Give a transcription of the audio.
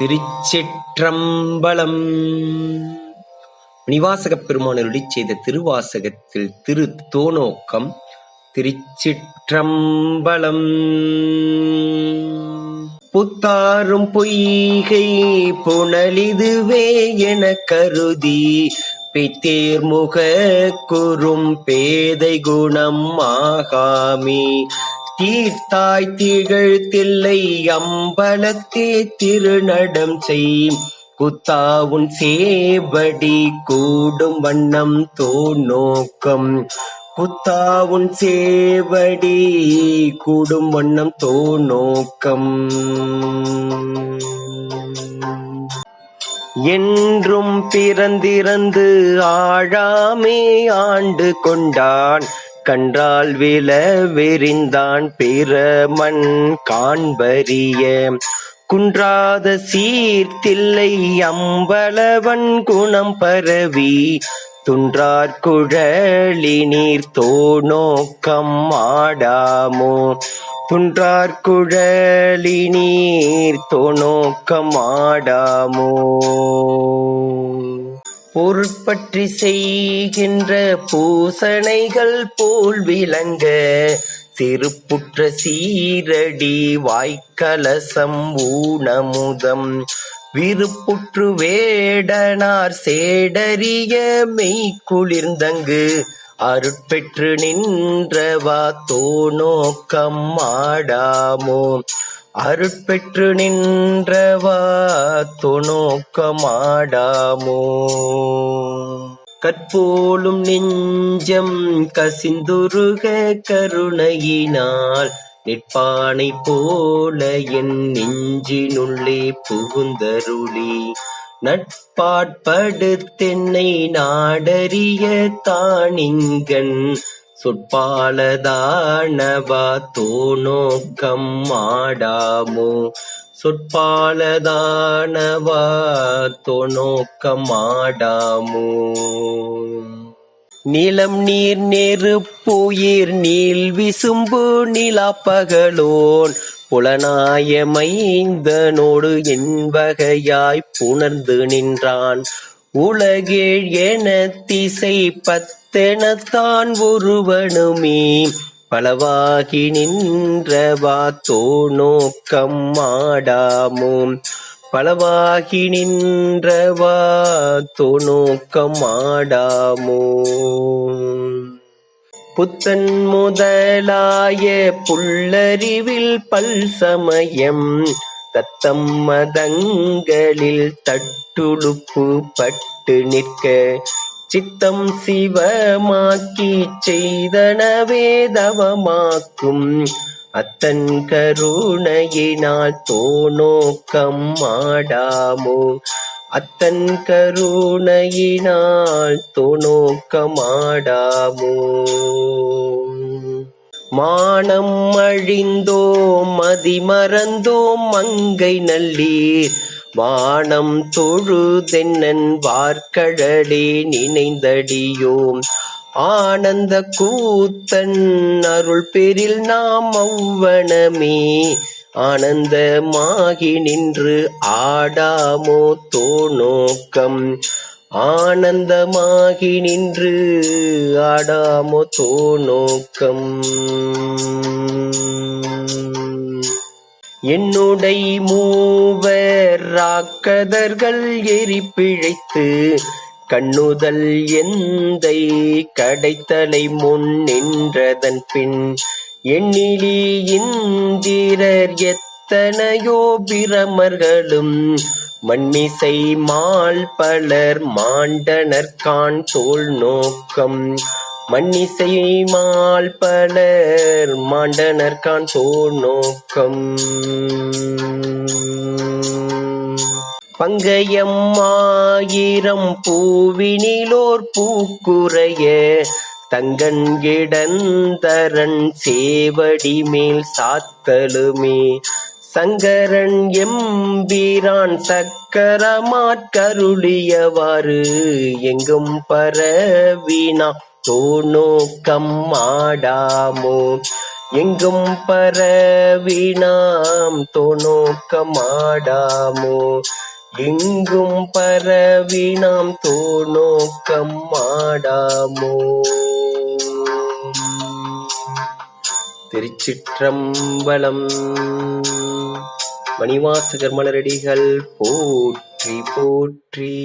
திருச்சிற்றம்பலம். நிவாசகப் பெருமானருடைய செய்த திருவாசகத்தில் திரு தோநோக்கம் திருச்சிற்றம்பலம். புத்தாரும் பொய்கை புனலிதுவே என கருதி பித்தேர்முக குறும் பேதை குணம் ஆகாமி தீர்த்தாய் திகழ் தில்லை அம்பலத்தே திருநடம் செய். குத்தாவுன் சேவடி கூடும் வண்ணம் தோ நோக்கம். குத்தாவுன் சேவடி கூடும் வண்ணம் தோ நோக்கம். என்றும் பிறந்திறந்து ஆழாமே ஆண்டு கொண்டான். கன்றால் வில வெறிந்தான் பிறமன் காண்பரிய குன்றாத சீர்த்தில்லை அம்பலவன் குணம் பரவி. துன்றார் குழலி நீர் தோநோக்கம் ஆடாமோ. துன்றார் குழலி நீர் தோநோக்கம் ஆடாமோ. பொருட்பற்றி செய்கின்ற பூசணைகள் போல் விளங்க சிறுப்புற்ற சீரடி வாய்க்கலசம் ஊனமுதம். விருப்புற்று வேடனார் சேடறிய மெய் குளிர்ந்தங்கு அருட்பெற்று நின்றவா தோநோக்கம் ஆடாமோ. அருட்பெற்று நின்றவா துணோக்கமாடாமோ கற்போலும் நெஞ்சம் கசிந்துருக கருணையினால் நிற்பானை போல என் நெஞ்சினுள்ளே புகுந்தருளி நட்பாட்படுத்தென்னை நாடறிய தானிங்கன் சொற்பாலதானவா தோநோக்கம் மாடாமோ? சொற்பாலதானவா தோநோக்கம் ஆடாமோ நிலம் நீர் நெருப்புயிர் நீள் விசும்பு நிலாப்பகலோன் புலனாயமைந்தனோடு என் வகையாய் புணர்ந்து நின்றான். உலகேழ் என திசை பத்தெனத்தான் ஒருவனுமே. பலவாகி நின்றவா தோநோக்கம் மாடாமும் பலவாகி நின்றவா தோநோக்கம் மாடாமோ புத்தன் முதலாய புல்லறிவில் பல் சமயம். தத்தம் மதங்களில் தட்டுடுப்பு பட்டு நிற்க சித்தம் சிவமாக்கி செய்தனவே தவமாக்கும் அத்தன் கருணையினால் தோநோக்கம் மாடாமோ அத்தன் கருணையினால் தோநோக்கம் மானம் அழிந்தோம் மதிமறந்தோம் மங்கை நல்லீர். வானம் தொழுதென்னன் வார்க்கடலே நினைந்தடியோம். ஆனந்த கூத்தன் அருள் பெரில் நாம் அவ்வனமே. ஆனந்தமாகி நின்று ஆடாமோ தோநோக்கம். ஆனந்தமாகி நின்று ஆடாமோ தோநோக்கம். என்னுடை மூவர் ராக்கதர்கள் எரிப்பிழைத்து கண்ணுதல் எந்தை கடைத்தலை முன் நின்றதன் பின் எண்ணிலி இந்திரர் எத்தனையோ பிரமர்களும் மண்மிசை மால் பலர் மாண்டனர் கான் தோல் நோக்கம். மண்ணிசை மால் பலர் மாண்டனர் கான் தோல் நோக்கம். பங்கயம் ஆயிரம் பூவினிலோர் பூக்குறைய தங்கன் கிடந்தரன் சேவடி மேல் சாத்தலுமே. சங்கரன் எம்பீரான் சக்கரமாட்கருளியவாறு எங்கும் பரவினா தோநோக்கம் ஆடாமோ? எங்கும் பரவினாம் தோணோக்கமாடாமோ எங்கும் பரவினாம் தோணோக்கம் ஆடாமோ? திருச்சிற்றம்பலம். மணிவாசகர் மலரடிகள் போற்றி போற்றி.